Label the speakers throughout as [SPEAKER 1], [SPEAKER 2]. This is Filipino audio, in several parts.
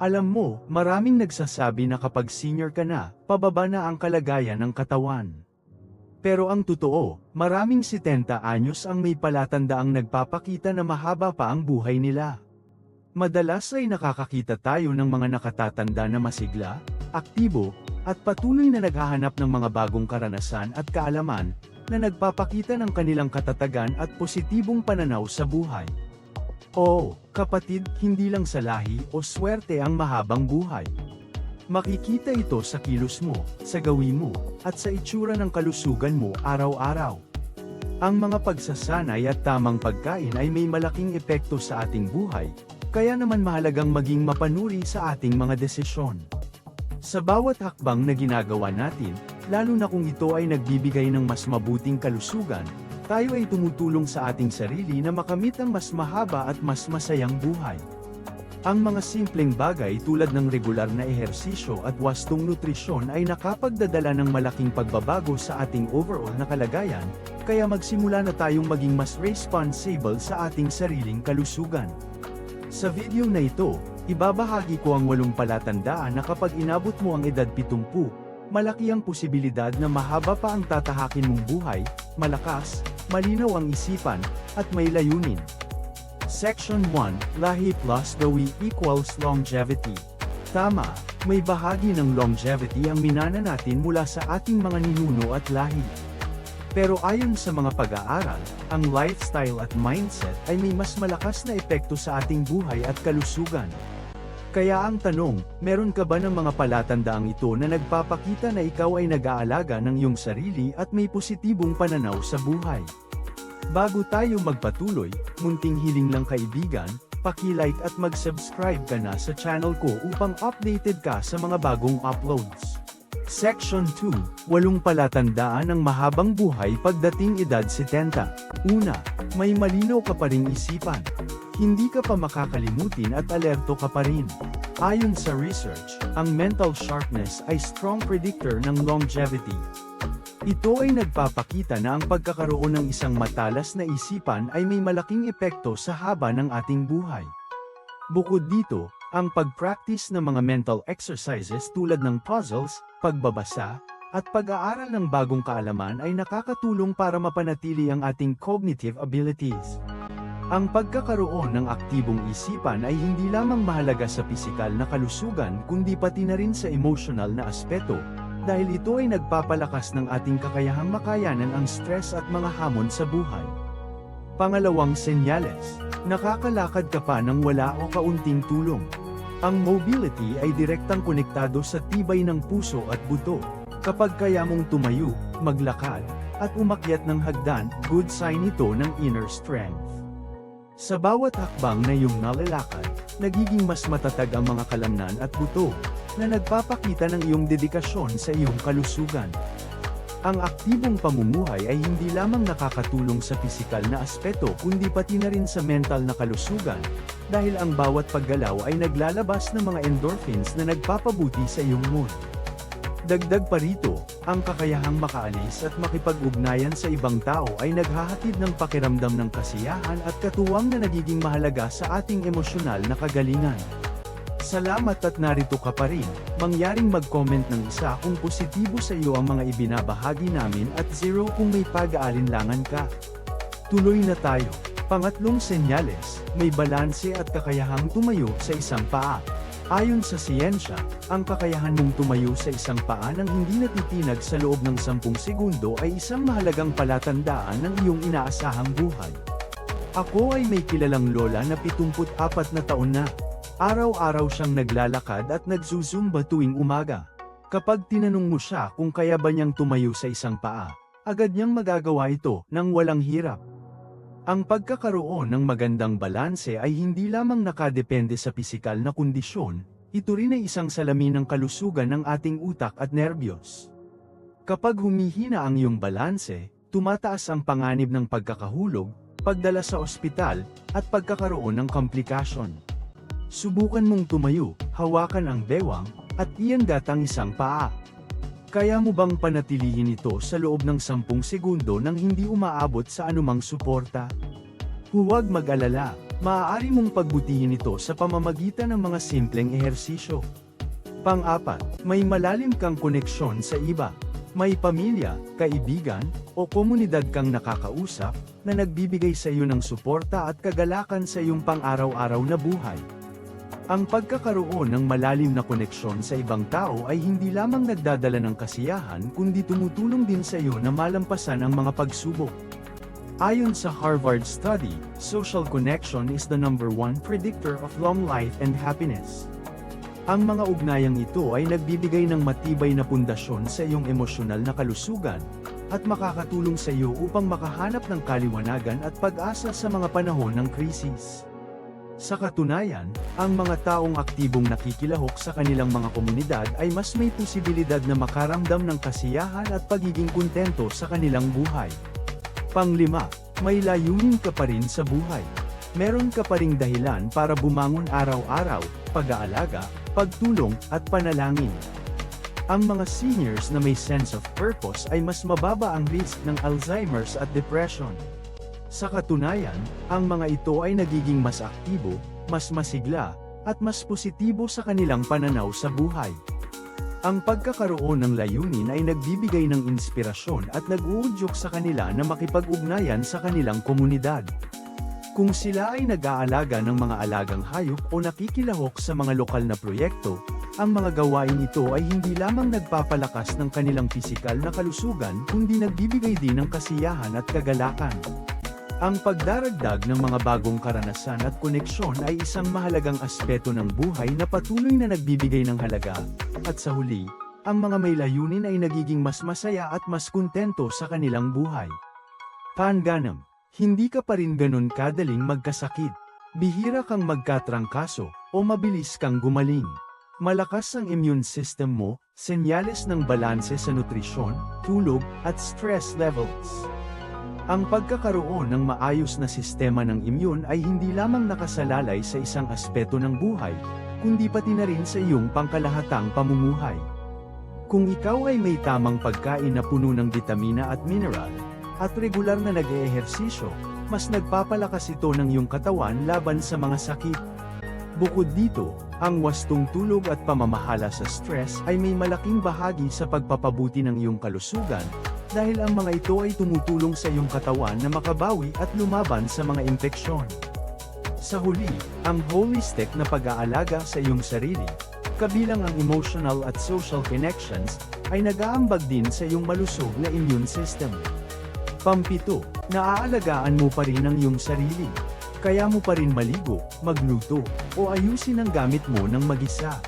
[SPEAKER 1] Alam mo, maraming nagsasabi na kapag senior ka na, pababa na ang kalagayan ng katawan. Pero ang totoo, maraming 70 anyos ang may palatandaang nagpapakita na mahaba pa ang buhay nila. Madalas ay nakakakita tayo ng mga nakatatanda na masigla, aktibo, at patuloy na naghahanap ng mga bagong karanasan at kaalaman, na nagpapakita ng kanilang katatagan at positibong pananaw sa buhay. Oo, kapatid, hindi lang sa lahi o swerte ang mahabang buhay. Makikita ito sa kilos mo, sa gawin mo, at sa itsura ng kalusugan mo araw-araw. Ang mga pagsasanay at tamang pagkain ay may malaking epekto sa ating buhay, kaya naman mahalagang maging mapanuri sa ating mga desisyon. Sa bawat hakbang na ginagawa natin, lalo na kung ito ay nagbibigay ng mas mabuting kalusugan, tayo ay tumutulong sa ating sarili na makamit ang mas mahaba at mas masayang buhay. Ang mga simpleng bagay tulad ng regular na ehersisyo at wastong nutrisyon ay nakapagdadala ng malaking pagbabago sa ating overall na kalagayan, kaya magsimula na tayong maging mas responsible sa ating sariling kalusugan. Sa video na ito, ibabahagi ko ang walong palatandaan na kapag inabot mo ang edad 70, malaki ang posibilidad na mahaba pa ang tatahakin mong buhay, malakas, malinaw ang isipan, at may layunin. Section 1, Lahi plus Gawi equals Longevity. Tama, may bahagi ng longevity ang minana natin mula sa ating mga ninuno at lahi. Pero ayon sa mga pag-aaral, ang lifestyle at mindset ay may mas malakas na epekto sa ating buhay at kalusugan. Kaya ang tanong, meron ka ba ng mga palatandaang ito na nagpapakita na ikaw ay nag-aalaga ng iyong sarili at may positibong pananaw sa buhay? Bago tayo magpatuloy, munting hiling lang kaibigan, paki-like at mag-subscribe ka na sa channel ko upang updated ka sa mga bagong uploads. Section 2, walong palatandaan ng mahabang buhay pagdating edad 70. Una, may malinaw ka pa ring isipan. Hindi ka pa makakalimutin at alerto ka pa rin. Ayon sa research, ang mental sharpness ay strong predictor ng longevity. Ito ay nagpapakita na ang pagkakaroon ng isang matalas na isipan ay may malaking epekto sa haba ng ating buhay. Bukod dito, ang pag-practice ng mga mental exercises tulad ng puzzles, pagbabasa, at pag-aaral ng bagong kaalaman ay nakakatulong para mapanatili ang ating cognitive abilities. Ang pagkakaroon ng aktibong isipan ay hindi lamang mahalaga sa pisikal na kalusugan kundi pati na rin sa emotional na aspeto, dahil ito ay nagpapalakas ng ating kakayahang makayanan ang stress at mga hamon sa buhay. Pangalawang senyales, nakakalakad ka pa ng wala o kaunting tulong. Ang mobility ay direktang konektado sa tibay ng puso at buto. Kapag kaya mong tumayo, maglakad, at umakyat ng hagdan, good sign ito ng inner strength. Sa bawat hakbang na iyong nalalakad, nagiging mas matatag ang mga kalamnan at buto, na nagpapakita ng iyong dedikasyon sa iyong kalusugan. Ang aktibong pamumuhay ay hindi lamang nakakatulong sa pisikal na aspeto kundi pati na rin sa mental na kalusugan, dahil ang bawat paggalaw ay naglalabas ng mga endorphins na nagpapabuti sa iyong mood. Dagdag pa rito, ang kakayahang makaalis at makipag-ugnayan sa ibang tao ay naghahatid ng pakiramdam ng kasiyahan at katuwang na nagiging mahalaga sa ating emosyonal na kagalingan. Salamat at narito ka pa rin, mangyaring mag-comment ng isa kung positibo sa iyo ang mga ibinabahagi namin at zero kung may pag-aalinlangan ka. Tuloy na tayo. Pangatlong senyales, may balanse at kakayahang tumayo sa isang paa. Ayon sa siyensya, ang kakayahan mong tumayo sa isang paa nang hindi natitinag sa loob ng 10 segundo ay isang mahalagang palatandaan ng iyong inaasahang buhay. Ako ay may kilalang lola na 74 na taon na. Araw-araw siyang naglalakad at nagzuzumba tuwing umaga. Kapag tinanong mo siya kung kaya ba niyang tumayo sa isang paa, agad niyang magagawa ito nang walang hirap. Ang pagkakaroon ng magandang balanse ay hindi lamang nakadepende sa pisikal na kondisyon, ito rin ay isang salamin ng kalusugan ng ating utak at nerbiyos. Kapag humihina ang iyong balanse, tumataas ang panganib ng pagkakahulog, pagdala sa ospital, at pagkakaroon ng komplikasyon. Subukan mong tumayo, hawakan ang bewang, at iyan datang isang paa. Kaya mo bang panatilihin ito sa loob ng 10 segundo nang hindi umaabot sa anumang suporta? Huwag mag-alala, Maaari mong pagbutihin ito sa pamamagitan ng mga simpleng ehersisyo. Pang-apat, may malalim kang koneksyon sa iba. May pamilya, kaibigan, o komunidad kang nakakausap, na nagbibigay sa iyo ng suporta at kagalakan sa iyong pang-araw-araw na buhay. Ang pagkakaroon ng malalim na koneksyon sa ibang tao ay hindi lamang nagdadala ng kasiyahan kundi tumutulong din sa iyo na malampasan ang mga pagsubok. Ayon sa Harvard study, social connection is the number one predictor of long life and happiness. Ang mga ugnayang ito ay nagbibigay ng matibay na pundasyon sa iyong emosyonal na kalusugan, at makakatulong sa iyo upang makahanap ng kaliwanagan at pag-asa sa mga panahon ng krisis. Sa katunayan, ang mga taong aktibong nakikilahok sa kanilang mga komunidad ay mas may posibilidad na makaramdam ng kasiyahan at pagiging kontento sa kanilang buhay. Panglima, may layunin ka pa rin sa buhay. Meron ka pa ring dahilan para bumangon araw-araw, pag-aalaga, pagtulong, at panalangin. Ang mga seniors na may sense of purpose ay mas mababa ang risk ng Alzheimer's at depression. Sa katunayan, ang mga ito ay nagiging mas aktibo, mas masigla, at mas positibo sa kanilang pananaw sa buhay. Ang pagkakaroon ng layunin ay nagbibigay ng inspirasyon at nag-uudyok sa kanila na makipag-ugnayan sa kanilang komunidad. Kung sila ay nag-aalaga ng mga alagang hayop o nakikilahok sa mga lokal na proyekto, ang mga gawain ito ay hindi lamang nagpapalakas ng kanilang pisikal na kalusugan kundi nagbibigay din ng kasiyahan at kagalakan. Ang pagdaragdag ng mga bagong karanasan at koneksyon ay isang mahalagang aspeto ng buhay na patuloy na nagbibigay ng halaga, at sa huli, ang mga may layunin ay nagiging mas masaya at mas kontento sa kanilang buhay. Panganam, hindi ka pa rin ganun kadaling magkasakit. Bihira kang magkatrangkaso, o mabilis kang gumaling. Malakas ang immune system mo, senyales ng balanse sa nutrisyon, tulog, at stress levels. Ang pagkakaroon ng maayos na sistema ng immune ay hindi lamang nakasalalay sa isang aspeto ng buhay, kundi pati na rin sa iyong pangkalahatang pamumuhay. Kung ikaw ay may tamang pagkain na puno ng vitamina at mineral, at regular na nag-eehersisyo, mas nagpapalakas ito ng iyong katawan laban sa mga sakit. Bukod dito, ang wastong tulog at pamamahala sa stress ay may malaking bahagi sa pagpapabuti ng iyong kalusugan, dahil ang mga ito ay tumutulong sa iyong katawan na makabawi at lumaban sa mga impeksyon. Sa huli, ang holistic na pag-aalaga sa iyong sarili, kabilang ang emotional at social connections, ay nag-aambag din sa iyong malusog na immune system. Pampito, naaalagaan mo pa rin ang iyong sarili. Kaya mo pa rin maligo, magluto, o ayusin ang gamit mo ng mag-isa.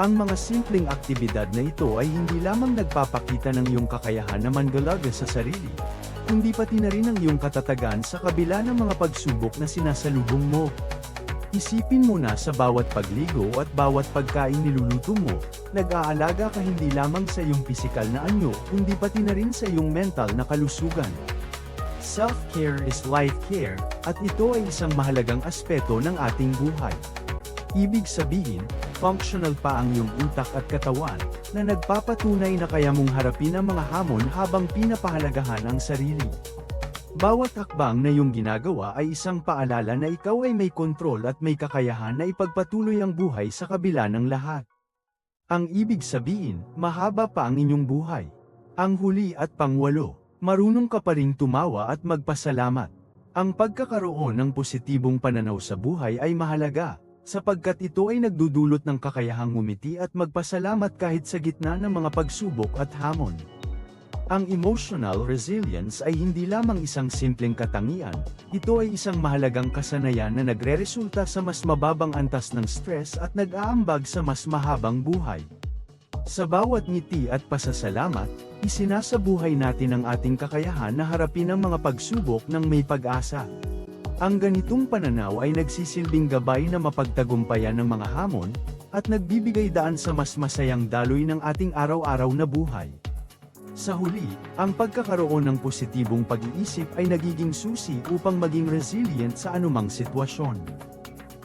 [SPEAKER 1] Ang mga simpleng aktibidad na ito ay hindi lamang nagpapakita ng iyong kakayahan na mandalaga sa sarili, kundi pati na rin ang iyong katatagan sa kabila ng mga pagsubok na sinasalubong mo. Isipin mo na sa bawat pagligo at bawat pagkain niluluto mo, nag-aalaga ka hindi lamang sa iyong pisikal na anyo, kundi pati na rin sa iyong mental na kalusugan. Self-care is life care, at ito ay isang mahalagang aspeto ng ating buhay. Ibig sabihin, functional pa ang iyong utak at katawan, na nagpapatunay na kaya mong harapin ang mga hamon habang pinapahalagahan ang sarili. Bawat hakbang na iyong ginagawa ay isang paalala na ikaw ay may kontrol at may kakayahan na ipagpatuloy ang buhay sa kabila ng lahat. Ang ibig sabihin, mahaba pa ang inyong buhay. Ang huli at pangwalo, marunong ka pa ring tumawa at magpasalamat. Ang pagkakaroon ng positibong pananaw sa buhay ay mahalaga, sapagkat ito ay nagdudulot ng kakayahang ngumiti at magpasalamat kahit sa gitna ng mga pagsubok at hamon. Ang emotional resilience ay hindi lamang isang simpleng katangian, ito ay isang mahalagang kasanayan na nagreresulta sa mas mababang antas ng stress at nag-aambag sa mas mahabang buhay. Sa bawat ngiti at pasasalamat, isinasabuhay natin ang ating kakayahan na harapin ang mga pagsubok ng may pag-asa. Ang ganitong pananaw ay nagsisilbing gabay na mapagtagumpayan ng mga hamon, at nagbibigay daan sa mas masayang daloy ng ating araw-araw na buhay. Sa huli, ang pagkakaroon ng positibong pag-iisip ay nagiging susi upang maging resilient sa anumang sitwasyon.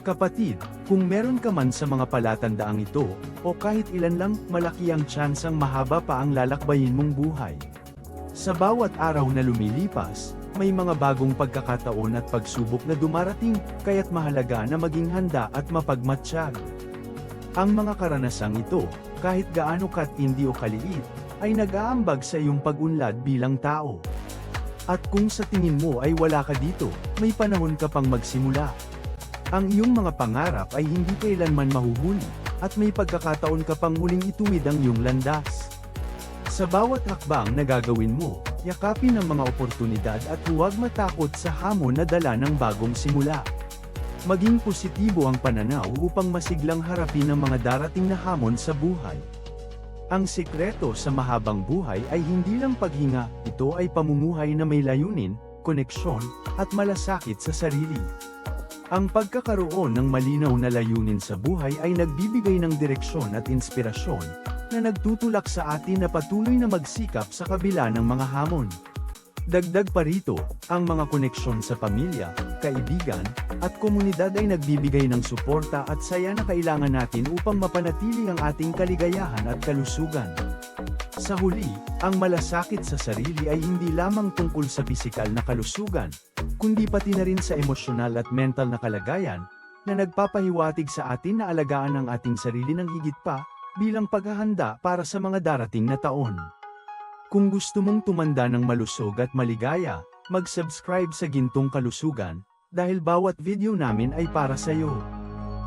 [SPEAKER 1] Kapatid, kung meron ka man sa mga palatandaang ito, o kahit ilan lang, malaki ang tsansang mahaba pa ang lalakbayin mong buhay. Sa bawat araw na lumilipas, may mga bagong pagkakataon at pagsubok na dumarating, kaya't mahalaga na maging handa at mapagmatsyag. Ang mga karanasang ito, kahit gaano kat hindi o kaliit, ay nag-aambag sa iyong pag-unlad bilang tao. At kung sa tingin mo ay wala ka dito, may panahon ka pang magsimula. Ang iyong mga pangarap ay hindi kailanman mahuhuli, at may pagkakataon ka pang muling ituwid ang iyong landas. Sa bawat hakbang na gagawin mo, yakapin ang mga oportunidad at huwag matakot sa hamon na dala ng bagong simula. Maging positibo ang pananaw upang masiglang harapin ang mga darating na hamon sa buhay. Ang sikreto sa mahabang buhay ay hindi lang paghinga, ito ay pamumuhay na may layunin, koneksyon, at malasakit sa sarili. Ang pagkakaroon ng malinaw na layunin sa buhay ay nagbibigay ng direksyon at inspirasyon, na nagtutulak sa atin na patuloy na magsikap sa kabila ng mga hamon. Dagdag pa rito, ang mga koneksyon sa pamilya, kaibigan, at komunidad ay nagbibigay ng suporta at saya na kailangan natin upang mapanatili ang ating kaligayahan at kalusugan. Sa huli, ang malasakit sa sarili ay hindi lamang tungkol sa pisikal na kalusugan, kundi pati na rin sa emosyonal at mental na kalagayan, na nagpapahiwatig sa atin na alagaan ang ating sarili ng higit pa, bilang paghahanda para sa mga darating na taon. Kung gusto mong tumanda ng malusog at maligaya, mag-subscribe sa Gintong Kalusugan, dahil bawat video namin ay para sa iyo.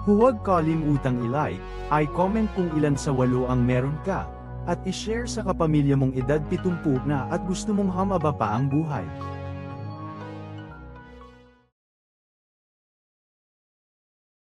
[SPEAKER 1] Huwag kalimutang i-like, i-comment kung ilan sa walo ang meron ka, at i-share sa kapamilya mong edad 70 na at gusto mong hamaba pa ang buhay.